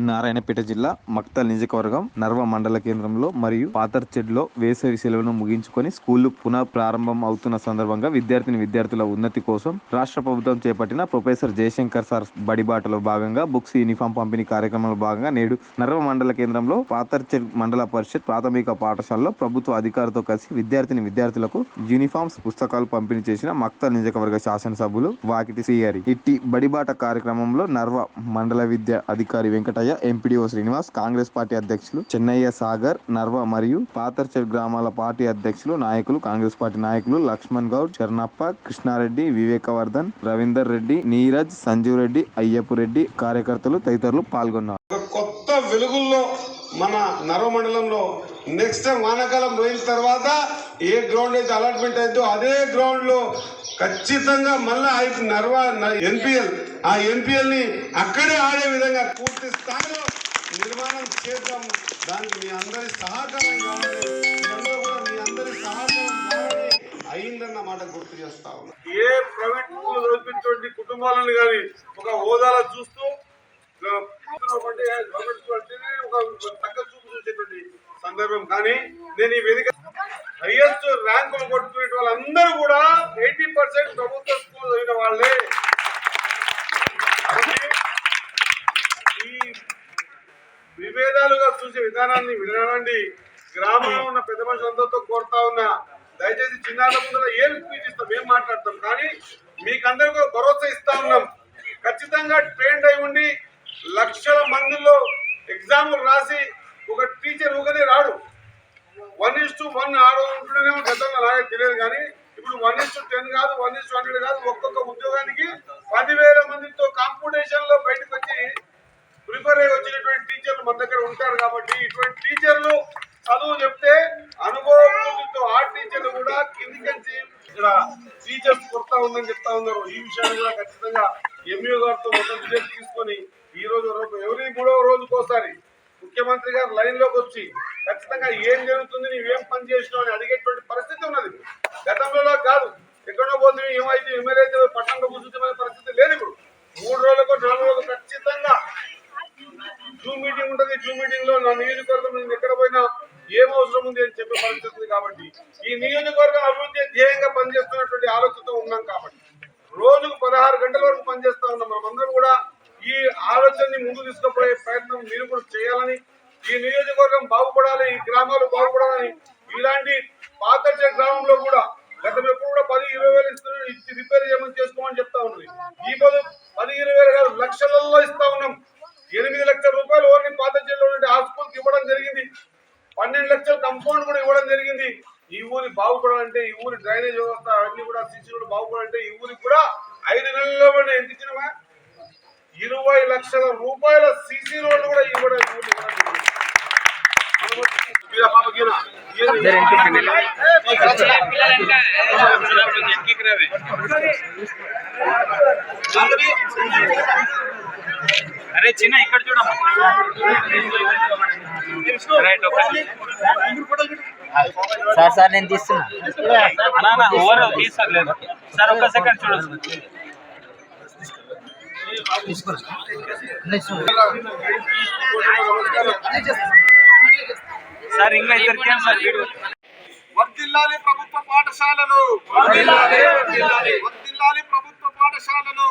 నారాయణపేట జిల్లా మక్తల్ నియోజకవర్గం నర్వ మండల కేంద్రంలో మరియు పాతర్చెడ్లో వేసవి సెలవును ముగించుకొని స్కూళ్ళు పునః ప్రారంభం అవుతున్న సందర్భంగా విద్యార్థిని విద్యార్థుల ఉన్నతి కోసం రాష్ట్ర ప్రభుత్వం చేపట్టిన ప్రొఫెసర్ జయశంకర్ సార్ బడిబాటలో భాగంగా బుక్స్ యూనిఫామ్ పంపిణీ కార్యక్రమంలో భాగంగా నేడు నర్వ మండల కేంద్రంలో పాతర్చెడ్ మండల పరిషత్ ప్రాథమిక పాఠశాలలో ప్రభుత్వ అధికారులతో కలిసి విద్యార్థిని విద్యార్థులకు యూనిఫామ్స్ పుస్తకాలు పంపిణీ చేసిన మక్తల్ నియోజకవర్గ శాసనసభ్యులు వాకిటి సిఆర్ ఇట్టి బడిబాట కార్యక్రమంలో నర్వ మండల విద్య అధికారి వెంకట వెంకటయ్య ఎంపీడీఓ శ్రీనివాస్ కాంగ్రెస్ పార్టీ అధ్యక్షులు చెన్నయ్య సాగర్ నర్వ మరియు పాతర్చెడ్ గ్రామాల పార్టీ అధ్యక్షులు నాయకులు కాంగ్రెస్ పార్టీ నాయకులు లక్ష్మణ్ గౌడ్ చరణప్ప కృష్ణారెడ్డి వివేకవర్ధన్ రవీందర్ రెడ్డి నీరజ్ సంజీవ్ రెడ్డి అయ్యప్ప రెడ్డి కార్యకర్తలు తదితరులు పాల్గొన్నారు. కొత్త వెలుగుల్లో మన నరవ మండలంలో నెక్స్ట్ టైం వానాకాలం పోయిన తర్వాత ఏ గ్రౌండ్ అయితే అలాట్మెంట్ అయిందో అదే గ్రౌండ్లో ఖచ్చితంగా మళ్ళా నర్వ ఎన్పిఎల్ ఆ ఎన్పిఎల్ని అక్కడే ఆడే విధంగా పూర్తి స్థాయిలో నిర్మాణం చేద్దాం. దానికి మీ అందరి సహకారం కావాలి. మీ అందరి సహకారం కావాలి అయిందన్న మాట గుర్తు చేస్తా ఉన్నా. ఏ ప్రైవేట్ కుటుంబాలను కానీ ఒక హోదాలో చూస్తూ చూసేటువంటి సందర్భం కానీ నేను ఈ వేదిక హైయెస్ట్ ర్యాంకులు కొట్టుకునే వాళ్ళందరూ కూడా ఎయిటీ పర్సెంట్ ప్రభుత్వ స్కూల్ చదివిన వాళ్ళే ఈ విభేదాలుగా చూసే విధానాన్ని వినడండి గ్రామంలో ఉన్న పెద్ద మనుషులందరితో కోరుతా ఉన్నా దయచేసి చిన్నారుల ముందర ఏం స్పీచ్ ఇస్తాం ఏం మాట్లాడతాం కానీ మీకందరికీ భరోసా ఇస్తా ఉన్నాం ఖచ్చితంగా ట్రైన్ అయి ఉండి లక్షల మందిలో ఎగ్జామ్లు రాసి ఒక టీచర్ ఊగనే రాడు. వన్ ఇస్ టు వన్ ఆడు ఉంటుండేమో గతంలో అలాగే తెలియదు కానీ ఇప్పుడు వన్ ఇస్ టు టెన్ కాదు వన్ ఇస్ టు హండ్రెడ్ కాదు ఒక్కొక్క ఉద్యోగానికి పదివేల మందితో కాంపిటీషన్లో బయటకు వచ్చి ప్రిపేర్ అయ్యి వచ్చినటువంటి టీచర్లు మన దగ్గర ఉంటారు కాబట్టి ఇటువంటి టీచర్లు చదువు చెప్తే అనుభవంతో ఆ టీచర్లు కూడా కిందికి ఇక్కడ టీచర్స్ కొత్త ఉందని చెప్తా ఉన్నారు. ఈ విషయాన్ని కూడా ఖచ్చితంగా ఎంఈఓ గారితో మొత్తం తీసుకొని ఈ రోజు ఎవరి మూడవ రోజుకోసారి ముఖ్యమంత్రి గారు లైన్లోకి వచ్చి ఖచ్చితంగా ఏం జరుగుతుంది నీవేం పని చేసినావు అని అడిగేటువంటి పరిస్థితి ఉన్నది. గతంలో కాదు ఎక్కడో పోతే ఏమైతే ఎమ్మెల్యే పట్టణంలో కూర్చుంటే పరిస్థితి లేదు ఇప్పుడు. మూడు రోజులకు నాలుగు రోజులకు ఖచ్చితంగా జూమ్ మీటింగ్ ఉంటుంది జూమ్ మీటింగ్లో నా నియోజకవర్గం నేను ఎక్కడ పోయినా ఏం అవసరం ఉంది అని చెప్పే పరిస్థితి కాబట్టి ఈ నియోజకవర్గం అభివృద్ధి ధ్యేయంగా పనిచేస్తున్నటువంటి ఆలోచనతో ఉన్నాం కాబట్టి రోజుకు పదహారు గంటల వరకు పనిచేస్తా ఉన్నాం. మనమందరం కూడా ఈ ఆలోచనని ముందు తీసుకుపోయే ప్రయత్నం మీరు కూడా చేయాలని ఈ నియోజకవర్గం బాగుపడాలి ఈ గ్రామాలు బాగుపడాలని ఇలాంటి పాతర్చ గ్రామంలో కూడా గతం ఎప్పుడు కూడా పది ఇరవై వేలు ఇస్తున్నారు ఇచ్చి రిపేర్ చేయమని చేసుకోమని చెప్తా ఉన్నది ఈ పది పది ఇరవై వేలు కాదు లక్షలలో ఇస్తా ఉన్నాం. ఎనిమిది లక్షల రూపాయలు ఓన్లీ పాత జిల్లాలో నుండి ఆ స్కూల్కి ఇవ్వడం జరిగింది. పన్నెండు లక్షల కంపౌండ్ కూడా ఇవ్వడం జరిగింది. ఈ ఊరి బాగుపడాలంటే ఈ ఊరి డ్రైనేజ్ వ్యవస్థ అన్ని కూడా సీసీ కూడా బాగుపడాలంటే ఈ ఊరికి కూడా ఐదు నెలల్లో కూడా ఎంత ఇచ్చినవా ఇరవై లక్షల రూపాయల సీసీ రోడ్లు కూడా ఇవ్వడం. అరే చిన్న ఇక్కడ చూడమ్మా. సార్ సార్ నేను తీస్తున్నా. సార్ ఒక్క సెకండ్ చూడొచ్చు సార్ ఇంకా ఇద్దరికి సార్ వర్ధిల్లాలి ప్రభుత్వ పాఠశాలలు. వర్ధిల్లాలి ప్రభుత్వ పాఠశాలలు.